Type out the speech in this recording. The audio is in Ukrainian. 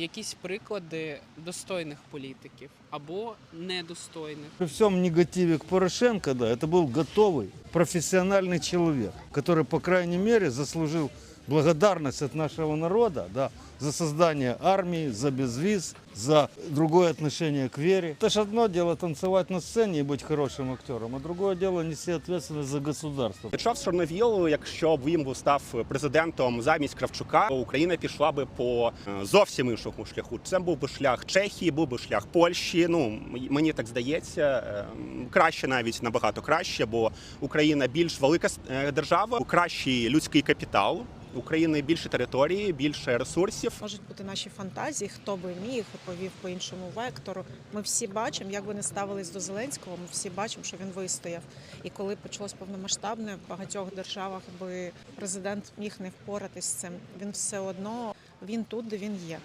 якісь приклади достойних політиків або недостойних. При всем негативе к Порошенко, да, это был готовый, профессиональный человек, который, по крайней мере, заслужил благодарность от нашего народа, да, за создание армии, за безвиз, за другое отношение к вере. Это ж одно дело танцевать на сцене и быть хорошим актером, а другое дело нести ответственность за государство. В'ячеслав Чорновіл, якщо б він був став президентом замість Кравчука, Україна пішла би по е, зовсім іншому шляху. Це був би шлях Чехії, був би шлях Польщі. Ну мені так здається, Е, краще навіть набагато краще, бо Україна більш велика е, держава, кращий людський капітал. України більше території, більше ресурсів. Можуть бути наші фантазії, хто би міг повів по іншому вектору. Ми всі бачимо, як би не ставились до Зеленського. Ми всі бачимо, що він вистояв. І коли почалось повномасштабне, в багатьох державах би президент міг не впоратись з цим. Він все одно він тут, де він є.